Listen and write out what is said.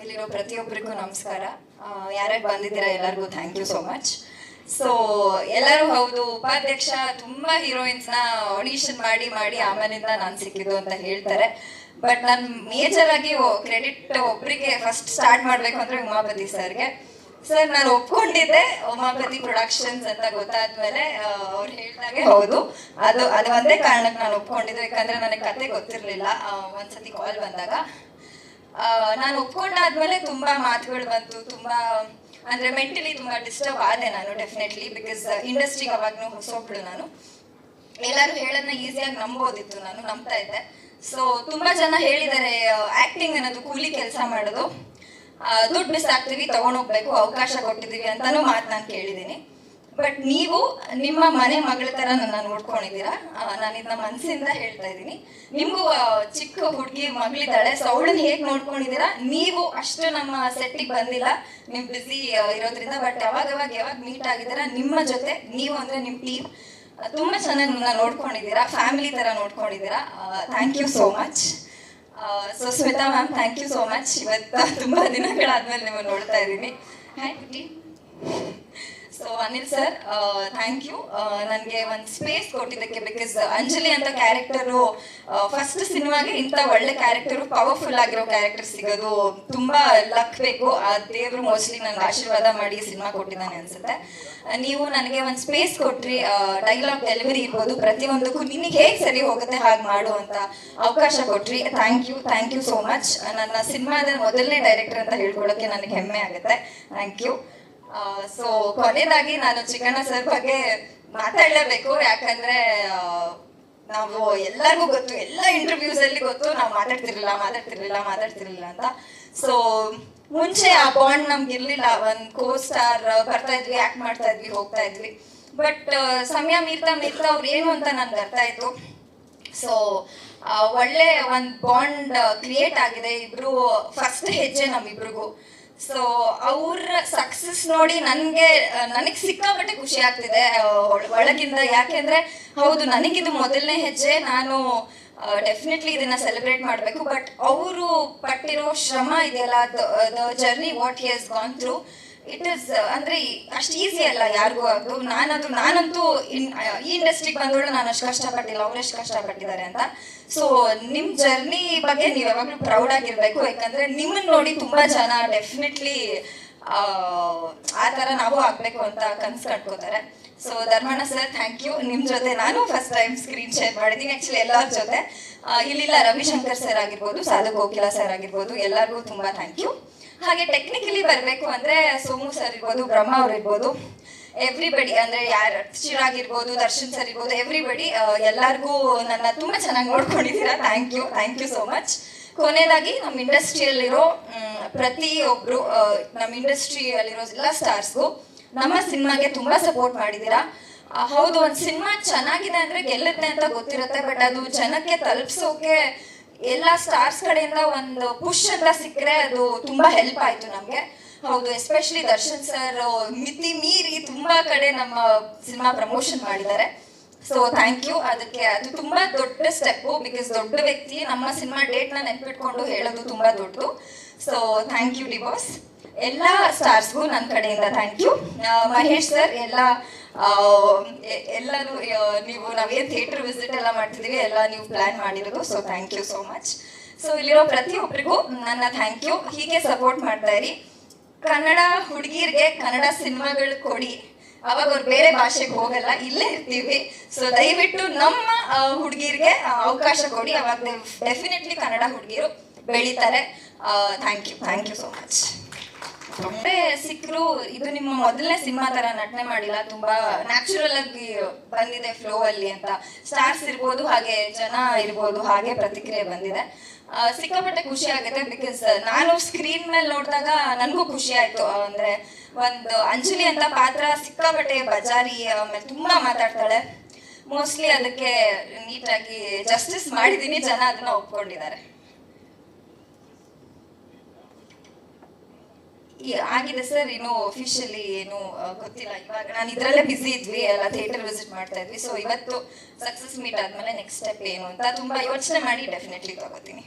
ಇಲ್ಲಿರೋ ಪ್ರತಿಯೊಬ್ಬರಿಗೂ ನಮಸ್ಕಾರ. ಯಾರ್ಯಾರು ಬಂದಿದ್ದೀರಾ ಎಲ್ಲರಿಗೂ thank you so much so ಎಲ್ಲರೂ ಹೌದು, ಉಪಾಧ್ಯಕ್ಷ ತುಂಬಾ ಹೀರೋಯಿನ್ಸ್ನ ಆಡಿಷನ್ ಮಾಡಿ ಮಾಡಿ ಆಮೇಲಿಂದ ನಾನು ಸಿಕ್ಕಿದ್ದು ಅಂತ ಹೇಳ್ತಾರೆ. ಬಟ್ ನಾನು ಮೇಜರ್ ಆಗಿ ಕ್ರೆಡಿಟ್ ಒಬ್ರಿಗೆ ಫಸ್ಟ್ ಸ್ಟಾರ್ಟ್ ಮಾಡಬೇಕು ಅಂದ್ರೆ ಉಮಾಪತಿ ಸರ್ಗೆ. ಸರ್ ನಾನು ಒಪ್ಕೊಂಡಿದ್ದೆ ಉಮಾಪತಿ ಪ್ರೊಡಕ್ಷನ್ಸ್ ಅಂತ ಗೊತ್ತಾದ್ಮೇಲೆ ಅವ್ರು ಹೇಳಿದಾಗೆ ಹೌದು. ಅದು ಅದು ಒಂದೇ ಕಾರಣಕ್ಕೆ ನಾನು ಒಪ್ಕೊಂಡಿದ್ದೆ, ಯಾಕಂದ್ರೆ ನನಗೆ ಕತೆ ಗೊತ್ತಿರಲಿಲ್ಲ. ಒಂದ್ಸತಿ ಕಾಲ್ ಬಂದಾಗ ನಾನು ಒಪ್ಕೊಂಡಾದ್ಮೇಲೆ ತುಂಬಾ ಮಾತುಗಳು ಬಂತು ತುಂಬಾ, ಅಂದ್ರೆ ಮೆಂಟಲಿ ತುಂಬಾ ಡಿಸ್ಟರ್ಬ್ ಆದೆ ನಾನು ಡೆಫಿನೆಟ್ಲಿ ಬಿಕಾಸ್ ಇಂಡಸ್ಟ್ರಿಗೆ ಅವಾಗ್ನೂ ಹೊಸೊಬ್ಳು ನಾನು. ಎಲ್ಲರೂ ಹೇಳೋದನ್ನ ಈಸಿಯಾಗಿ ನಂಬೋದಿತ್ತು ನಾನು, ನಂಬ್ತಾ ಇದ್ದೆ. ಸೊ ತುಂಬಾ ಜನ ಹೇಳಿದ್ದಾರೆ ಆಕ್ಟಿಂಗ್ ಅನ್ನೋದು ಕೂಲಿ ಕೆಲಸ ಮಾಡೋದು. ದುಡ್ಡು ಮಿಸ್ ಆಗ್ತೀವಿ ತಗೊಂಡೋಗ್ಬೇಕು ಅವಕಾಶ ಕೊಟ್ಟಿದೀವಿ ಅಂತಾನು ಮಾತು ನಾನು ಕೇಳಿದ್ದೀನಿ. ಬಟ್ ನೀವು ನಿಮ್ಮ ಮನೆ ಮಗಳ ತರ ನನ್ನ ನೋಡ್ಕೊಂಡಿದ್ದೀರಾ? ನಾನು ಇದನ್ನ ಮನಸ್ಸಿಂದ ಹೇಳ್ತಾ ಇದ್ದೀನಿ. ನಿಮ್ಗೂ ಚಿಕ್ಕ ಹುಡುಗಿ ಮಗಳಿದ್ದಾಳೆ ಸೊ ಅವಳನ್ನ ಹೇಗ್ ನೋಡ್ಕೊಂಡಿದ್ದೀರಾ? ನೀವು ಅಷ್ಟು ನಮ್ಮ ಸೆಟ್ಟಿಗೆ ಬಂದಿಲ್ಲ. ನೀವು ಬಿಸಿ ಇರೋದ್ರಿಂದ ಬಟ್ ಯಾವಾಗ ಯಾವಾಗ ಯಾವಾಗ ಮೀಟ್ ಆಗಿದ್ದೀರಾ, ನಿಮ್ಮ ಜೊತೆ ನೀವು ಅಂದ್ರೆ ನಿಮ್ ಟೀಮ್ ತುಂಬಾ ಚೆನ್ನಾಗಿ ನನ್ನ ನೋಡ್ಕೊಂಡಿದ್ದೀರಾ ಫ್ಯಾಮಿಲಿ ತರ ನೋಡ್ಕೊಂಡಿದ್ದೀರಾ. Thank you so much so Smita ma'am thank you so much ಇವತ್ತು ತುಂಬಾ ದಿನಗಳಾದ್ಮೇಲೆ ನೀವು ನೋಡ್ತಾ ಇದ್ದೀನಿ. Hi ಪುಟಿ so Anil sir thank you ನನಗೆ ಒಂದು ಸ್ಪೇಸ್ ಕೊಟ್ಟಿದ್ದಕ್ಕೆ ಬಿಕಾಸ್ ಅಂಜಲಿ ಅಂತ ಕ್ಯಾರೆಕ್ಟರು ಫಸ್ಟ್ ಸಿನಿಮಾಗೆ ಇಂಥ ಒಳ್ಳೆ ಕ್ಯಾರೆಕ್ಟರು ಪವರ್ಫುಲ್ ಆಗಿರೋ ಕ್ಯಾರೆಕ್ಟರ್ ಸಿಗೋದು ತುಂಬಾ ಲಕ್ ಬೇಕು. ಆ ದೇವರು ಮೋಸ್ಟ್ಲಿ ನನ್ಗೆ ಆಶೀರ್ವಾದ ಮಾಡಿ ಸಿನಿಮಾ ಕೊಟ್ಟಿದ್ದಾನೆ ಅನ್ಸುತ್ತೆ. ನೀವು ನನಗೆ ಒಂದು ಸ್ಪೇಸ್ ಕೊಟ್ರಿ ಡೈಲಾಗ್ ಡೆಲಿವರಿ ಇರ್ಬೋದು. ಪ್ರತಿಯೊಂದಕ್ಕೂ ನಿನಗೆ ಹೇಗೆ ಸರಿ ಹೋಗುತ್ತೆ, ಹಾಗೆ ಮಾಡು ಅಂತ ಅವಕಾಶ ಕೊಟ್ರಿ. Thank you thank you so much ನನ್ನ ಸಿನಿಮಾದ ಮೊದಲನೇ ಡೈರೆಕ್ಟರ್ ಅಂತ ಹೇಳ್ಕೊಳ್ಳೋಕೆ ನನಗೆ ಹೆಮ್ಮೆ ಆಗುತ್ತೆ. ಥ್ಯಾಂಕ್ ಯು ಸೊ ಕೊನೆಯದಾಗಿ ನಾನು ಚಿಕ್ಕಣ್ಣ ಸರ್ ಬಗ್ಗೆ ಮಾತಾಡಲೇಬೇಕು. ಯಾಕಂದ್ರೆ ನಾವು ಎಲ್ಲರಿಗೂ ಗೊತ್ತು, ಎಲ್ಲ ಇಂಟರ್ವ್ಯೂಸ್ ಅಲ್ಲಿ ಗೊತ್ತು, ನಾವು ಮಾತಾಡ್ತಿರ್ಲಿಲ್ಲ ಮಾತಾಡ್ತಿರ್ಲಿಲ್ಲ ಮಾತಾಡ್ತಿರ್ಲಿಲ್ಲ ಅಂತ. ಸೊ ಮುಂಚೆ ಆ ಬಾಂಡ್ ನಮ್ಗೆ ಇರ್ಲಿಲ್ಲ. ಒಂದ್ ಕೋ ಸ್ಟಾರ್ ಬರ್ತಾ ಇದ್ವಿ ಆಕ್ಟ್ ಮಾಡ್ತಾ ಇದ್ವಿ, ಹೋಗ್ತಾ ಇದ್ವಿ. ಬಟ್ ಸಮಯ ಮೀರ್ತಾ ಮೀರ್ತಾ ಅವ್ರು ಏನು ಅಂತ ನನ್ಗೆ ಅರ್ಥ ಆಯ್ತು. ಸೊ ಒಳ್ಳೆ ಒಂದ್ ಬಾಂಡ್ ಕ್ರಿಯೇಟ್ ಆಗಿದೆ. ಇಬ್ರು ಫಸ್ಟ್ ಹೆಜ್ಜೆ ನಮ್ಮಿಬ್ರಿಗೂ. ಸೊ ಅವ್ರ ಸಕ್ಸಸ್ ನೋಡಿ ನನ್ಗೆ ನನಗೆ ಸಿಕ್ಕಾಪಟ್ಟೆ ಖುಷಿ ಆಗ್ತಿದೆ ಒಳಗಿಂದ. ಯಾಕೆಂದ್ರೆ ಹೌದು, ನನಗಿದು ಮೊದಲನೇ ಹೆಜ್ಜೆ. ನಾನು ಡೆಫಿನೆಟ್ಲಿ ಇದನ್ನ ಸೆಲೆಬ್ರೇಟ್ ಮಾಡಬೇಕು. ಬಟ್ ಅವರು ಪಟ್ಟಿರೋ ಶ್ರಮ ಇದೆಯಲ್ಲ journey what he has gone through it is ಅಂದ್ರೆ ಅಷ್ಟು ಈಸಿ ಅಲ್ಲ ಯಾರಿಗೂ ಅದು. ನಾನದು ನಾನಂತೂ ಈ ಇಂಡಸ್ಟ್ರಿಗೆ ಬಂದೋಳು ನಾನು ಅಷ್ಟು ಕಷ್ಟಪಟ್ಟಿಲ್ಲ. ಅವ್ರು ಎಷ್ಟು ಕಷ್ಟಪಟ್ಟಿದ್ದಾರೆ ಅಂತ. ಸೊ ನಿಮ್ ಜರ್ನಿ ಬಗ್ಗೆ ನೀವು ಯಾವಾಗ್ಲೂ ಪ್ರೌಡ್ ಆಗಿರ್ಬೇಕು. ಯಾಕಂದ್ರೆ ನಿಮ್ಮನ್ನ ನೋಡಿ ತುಂಬಾ ಜನ ಡೆಫಿನೆಟ್ಲಿ ಆ ತರ ನಾವು ಆಗ್ಬೇಕು ಅಂತ ಕನ್ಸ್ ಕಟ್ಕೋತಾರೆ. So Dharmanna sir thank you ನಿಮ್ ಜೊತೆ ನಾನು ಫಸ್ಟ್ ಟೈಮ್ ಸ್ಕ್ರೀನ್ ಶೇರ್ ಮಾಡಿದ್ದೀನಿ. ಆಕ್ಚುಲಿ ಎಲ್ಲರ ಜೊತೆ. ಇಲ್ಲಿಲ್ಲ ರವಿಶಂಕರ್ ಸರ್ ಆಗಿರ್ಬೋದು, ಸಾಧು ಗೋಕಿಲಾ ಸರ್ ಆಗಿರ್ಬೋದು. ಎಲ್ಲರಿಗೂ ತುಂಬಾ ಥ್ಯಾಂಕ್ ಯು ಹಾಗೆ ಟೆಕ್ನಿಕಲಿ ಬರಬೇಕು ಅಂದ್ರೆ ಸೋಮು ಸರ್ ಇರ್ಬೋದು ಬ್ರಹ್ಮ ಅವ್ರು ಇರ್ಬೋದು. ಎವ್ರಿಬಡಿ ಅಂದ್ರೆ ಯಾರು ಚಿರಾಗ್ ಇರ್ಬೋದು ದರ್ಶನ್ ಸರ್ ಇರ್ಬೋದು ಎವ್ರಿಬಡಿ ಎಲ್ಲರಿಗೂ ನನ್ನ ತುಂಬಾ ಚೆನ್ನಾಗಿ ನೋಡ್ಕೊಂಡಿದ್ದೀರಾ. Thank you thank you so much ಕೊನೆಯದಾಗಿ ನಮ್ಮ ಇಂಡಸ್ಟ್ರಿಯಲ್ಲಿರೋ ಪ್ರತಿಯೊಬ್ರು ಆ, ನಮ್ಮ ಇಂಡಸ್ಟ್ರಿಯಲ್ಲಿರೋ ಎಲ್ಲ ಸ್ಟಾರ್ಸ್ಗೂ ನಮ್ಮ ಸಿನಿಮಾಗೆ ತುಂಬಾ ಸಪೋರ್ಟ್ ಮಾಡಿದ್ದೀರಾ. ಹೌದು ಒಂದು ಸಿನಿಮಾ ಚೆನ್ನಾಗಿದೆ ಅಂದ್ರೆ ಗೆಲ್ಲುತ್ತೆ ಅಂತ ಗೊತ್ತಿರುತ್ತೆ ಬಟ್ ಅದು ಜನಕ್ಕೆ ತಲುಪಿಸೋಕೆ ಎಲ್ಲ ಸ್ಟಾರ್ಸ್ ಕಡೆಯಿಂದ ಒಂದು ಪುಷ್ ಅಂತ ಸಿಕ್ಕರೆ ಅದು ತುಂಬಾ ಹೆಲ್ಪ್ ಆಯ್ತು ನಮ್ಗೆ. ಹೌದು ಎಸ್ಪೆಷಲಿ ದರ್ಶನ್ ಸರ್ ಮಿತಿ ಮೀರಿ ತುಂಬಾ ಕಡೆ ನಮ್ಮ ಸಿನಿಮಾ ಪ್ರಮೋಷನ್ ಮಾಡಿದ್ದಾರೆ. ಸೊ ಥ್ಯಾಂಕ್ ಯು ಅದಕ್ಕೆ ಅದು ತುಂಬಾ ದೊಡ್ಡ ಸ್ಟೆಪ್ ಬಿಕಾಸ್ ದೊಡ್ಡ ವ್ಯಕ್ತಿ ನಮ್ಮ ಸಿನಿಮಾ ಡೇಟ್ನ ನೆನ್ಪಿಟ್ಕೊಂಡು ಹೇಳೋದು ತುಂಬಾ ದೊಡ್ಡದು ಸೊ ಥ್ಯಾಂಕ್ ಯು ಡಿವಾಸ್ ಎಲ್ಲ ಸ್ಟಾರ್ಸ್ಗೂ ನನ್ನ ಕಡೆಯಿಂದ ಥ್ಯಾಂಕ್ ಯು ಮಹೇಶ್ ಸರ್ ಎಲ್ಲ ಎಲ್ಲರೂ ನೀವು ನಾವೇನು ಥಿಯೇಟರ್ ವಿಸಿಟ್ ಎಲ್ಲ ಮಾಡ್ತಿದ್ದೀವಿ ಎಲ್ಲ ನೀವು ಪ್ಲಾನ್ ಮಾಡಿರೋದು so thank you so much so ಇಲ್ಲಿರೋ ಪ್ರತಿಯೊಬ್ಬರಿಗೂ ನನ್ನ ಥ್ಯಾಂಕ್ ಯು ಹೀಗೆ ಸಪೋರ್ಟ್ ಮಾಡ್ತಾ ಇರಿ. ಕನ್ನಡ ಹುಡುಗಿರ್ಗೆ ಕನ್ನಡ ಸಿನಿಮಾಗಳು ಕೊಡಿ. ಅವಾಗ ಅವ್ರು ಬೇರೆ ಭಾಷೆಗೆ ಹೋಗಲ್ಲ, ಇಲ್ಲೇ ಇರ್ತೀವಿ. ಸೊ ದಯವಿಟ್ಟು ನಮ್ಮ ಹುಡುಗಿರ್ಗೆ ಅವಕಾಶ ಕೊಡಿ. ಅವಾಗ ಡೆಫಿನೆಟ್ಲಿ ಕನ್ನಡ ಹುಡುಗಿರು ಬೆಳೀತಾರೆ. Thank you thank you so much ಸಿಕ್ಕರು, ಇದು ನಿಮ್ಮ ಮೊದಲನೇ ಸಿನಿಮಾ ತರ ನಟನೆ ಮಾಡಿಲ್ಲ, ತುಂಬಾ ನ್ಯಾಚುರಲ್ ಆಗಿ ಬಂದಿದೆ ಫ್ಲೋ ಅಲ್ಲಿ ಅಂತ. ಸ್ಟಾರ್ಸ್ ಇರ್ಬೋದು, ಹಾಗೆ ಜನ ಇರ್ಬೋದು, ಹಾಗೆ ಪ್ರತಿಕ್ರಿಯೆ ಬಂದಿದೆ. ಸಿಕ್ಕಾಪಟ್ಟೆ ಖುಷಿ ಆಗುತ್ತೆ ಬಿಕಾಸ್ ನಾನು ಸ್ಕ್ರೀನ್ ಮೇಲೆ ನೋಡಿದಾಗ ನನಗೂ ಖುಷಿ ಆಯ್ತು. ಅಂದ್ರೆ ಒಂದು ಅಂಜಲಿ ಅಂತ ಪಾತ್ರ ಸಿಕ್ಕಾಪಟ್ಟೆ ಬಜಾರಿ, ಆಮೇಲೆ ತುಂಬಾ ಮಾತಾಡ್ತಾಳೆ. ಮೋಸ್ಟ್ಲಿ ಅದಕ್ಕೆ ನೀಟಾಗಿ ಜಸ್ಟಿಸ್ ಮಾಡಿದೀನಿ, ಜನ ಅದನ್ನ ಒಪ್ಕೊಂಡಿದ್ದಾರೆ. ಆಗಿದೆ ಸರ್, ಏನು ಅಫಿಷಿಯಲಿ ಏನು ಗೊತ್ತಿಲ್ಲ. ಇವಾಗ ನಾನು ಇದ್ರಲ್ಲೇ ಬಿಸಿ ಇದ್ವಿ, ಎಲ್ಲ ಥಿಯೇಟರ್ ವಿಸಿಟ್ ಮಾಡ್ತಾ ಇದ್ವಿ. ಸೊ ಇವತ್ತು ಸಕ್ಸಸ್ ಮೀಟ್ ಆದ್ಮೇಲೆ ನೆಕ್ಸ್ಟ್ ಸ್ಟೆಪ್ ಏನು ಅಂತ ತುಂಬಾ ಯೋಚನೆ ಮಾಡಿ ಡೆಫಿನೆಟ್ಲಿ ತಗೋತೀನಿ.